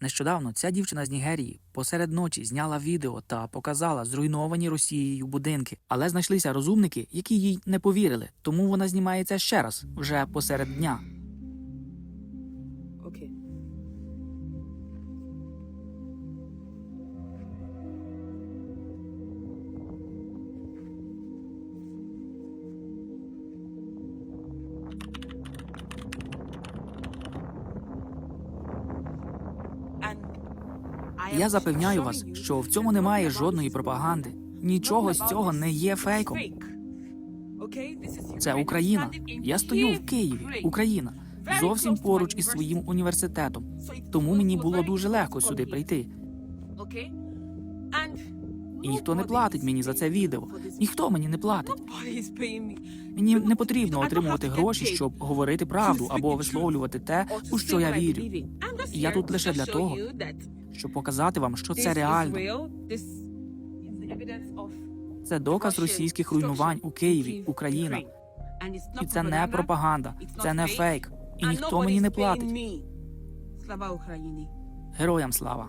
Нещодавно ця дівчина з Нігерії посеред ночі зняла відео та показала зруйновані Росією будинки, але знайшлися розумники, які їй не повірили, тому вона знімається ще раз, вже посеред дня. Okay. Я запевняю вас, що в цьому немає жодної пропаганди. Нічого з цього не є фейком. Це Україна. Я стою в Києві, Україна, зовсім поруч із своїм університетом. Тому мені було дуже легко сюди прийти. І ніхто не платить мені за це відео. Ніхто мені не платить. Мені не потрібно отримувати гроші, щоб говорити правду або висловлювати те, у що я вірю. І я тут лише для того, щоб показати вам, що це реально. Це доказ російських руйнувань у Києві, Україна. І це не пропаганда, це не фейк. І ніхто мені не платить. Слава Україні! Героям слава!